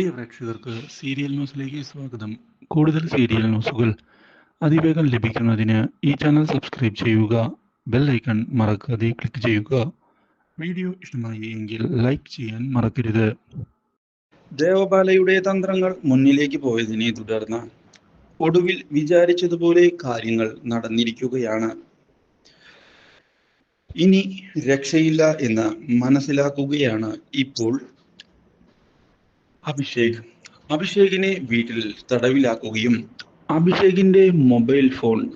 പ്രിയ പ്രേക്ഷകർക്ക് സീരിയൽ ന്യൂസിലേക്ക് സ്വാഗതം. കൂടുതൽ സീരിയൽ ന്യൂസുകൾ അതിവേഗം ലഭിക്കുന്നതിന് ഈ ചാനൽ സബ്സ്ക്രൈബ് ചെയ്യുക ബെൽ ഐക്കൺ മറക്കാതെ ക്ലിക്ക് ചെയ്യുക. വീഡിയോ ഇഷ്ടമായി എങ്കിൽ ലൈക്ക് ചെയ്യാൻ മറക്കരുത്. ദേവപാലയുടെ തന്ത്രങ്ങൾ മുന്നിലേക്ക് പോയതിനെ തുടർന്ന് ഒടുവിൽ വിചാരിച്ചതുപോലെ കാര്യങ്ങൾ നടന്നിരിക്കുകയാണ്. ഇനി രക്ഷയില്ല എന്ന് മനസ്സിലാക്കുകയാണ് ഇപ്പോൾ അഭിഷേക്. അഭിഷേകിനെ വീട്ടിൽ തടവിലാക്കുകയും അഭിഷേകിന്റെ മൊബൈൽ ഫോൺ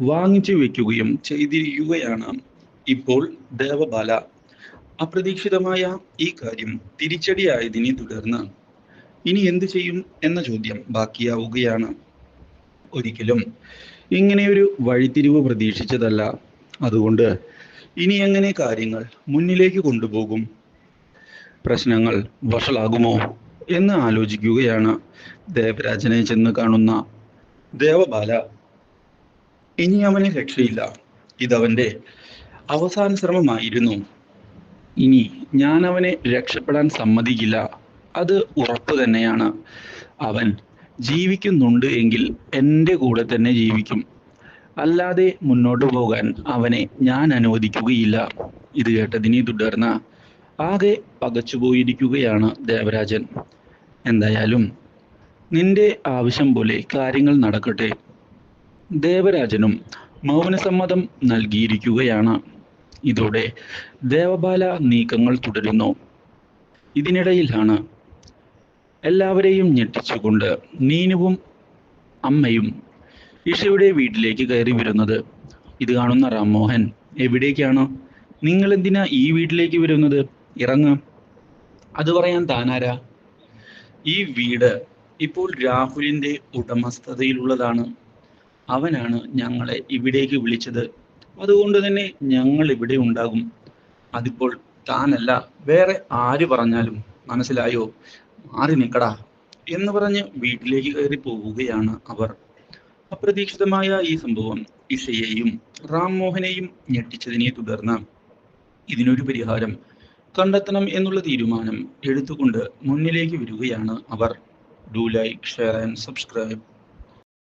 വാങ്ങിച്ചു വെക്കുകയും ചെയ്തിരിക്കുകയാണ് ഇപ്പോൾ ദേവബാല. അപ്രതീക്ഷിതമായ ഈ കാര്യം തിരിച്ചടിയായതിനെ തുടർന്ന് ഇനി എന്ത് ചെയ്യും എന്ന ചോദ്യം ബാക്കിയാവുകയാണ്. ഒരിക്കലും ഇങ്ങനെയൊരു വഴിത്തിരിവ് പ്രതീക്ഷിച്ചതല്ല. അതുകൊണ്ട് ഇനി എങ്ങനെ കാര്യങ്ങൾ മുന്നിലേക്ക് കൊണ്ടുപോകും? പ്രശ്നങ്ങൾ വഷളാകുമോ? എന്ന് ആലോചിക്കുകയാണ് ദേവരാജനെ ചെന്ന് കാണുന്ന ദേവബാല. ഇനി അവന് രക്ഷയില്ല. ഇതവന്റെ അവസാന ശ്രമമായിരുന്നു. ഇനി ഞാൻ അവനെ രക്ഷപ്പെടാൻ സമ്മതിക്കില്ല. അത് ഉറപ്പ് തന്നെയാണ്. അവൻ ജീവിക്കുന്നുണ്ട് എങ്കിൽ എന്റെ കൂടെ തന്നെ ജീവിക്കും. അല്ലാതെ മുന്നോട്ട് പോകാൻ അവനെ ഞാൻ അനുവദിക്കുകയില്ല. ഇത് കേട്ടതിനെ തുടർന്ന് ആകെ പകച്ചുപോയിരിക്കുകയാണ് ദേവരാജൻ. എന്തായാലും നിന്റെ ആവശ്യം പോലെ കാര്യങ്ങൾ നടക്കട്ടെ. ദേവരാജനും മൗനസമ്മതം നൽകിയിരിക്കുകയാണ്. ഇതോടെ ദേവബാല നീക്കങ്ങൾ തുടരുന്നു. ഇതിനിടയിലാണ് എല്ലാവരെയും ഞെട്ടിച്ചുകൊണ്ട് നീനുവും അമ്മയും ഇഷയുടെ വീട്ടിലേക്ക് കയറി വരുന്നത്. ഇത് കാണുന്ന റാംമോഹൻ എവിടേക്കാണ്? നിങ്ങൾ എന്തിനാ ഈ വീട്ടിലേക്ക് വരുന്നത്? ഇറങ്ങ. അത് പറയാൻ താനാരാ? ഈ വീട് ഇപ്പോൾ രാഹുലിന്റെ ഉടമസ്ഥതയിലുള്ളതാണ്. അവനാണ് ഞങ്ങളെ ഇവിടേക്ക് വിളിച്ചത്. അതുകൊണ്ട് തന്നെ ഞങ്ങൾ ഇവിടെ ഉണ്ടാകും. അതിപ്പോൾ താനല്ല വേറെ ആര് പറഞ്ഞാലും മനസ്സിലായോ? മാറി നിൽക്കടാ എന്ന് പറഞ്ഞ് വീട്ടിലേക്ക് കയറി പോവുകയാണ് അവർ. അപ്രതീക്ഷിതമായ ഈ സംഭവം ഇഷയെയും റാം മോഹനെയും ഞെട്ടിച്ചതിനെ തുടർന്ന് ഇതിനൊരു പരിഹാരം കണ്ടെത്തണം എന്നുള്ള തീരുമാനം എടുത്തുകൊണ്ട് മുന്നിലേക്ക് വരികയാണ് അവർ. Do like share and subscribe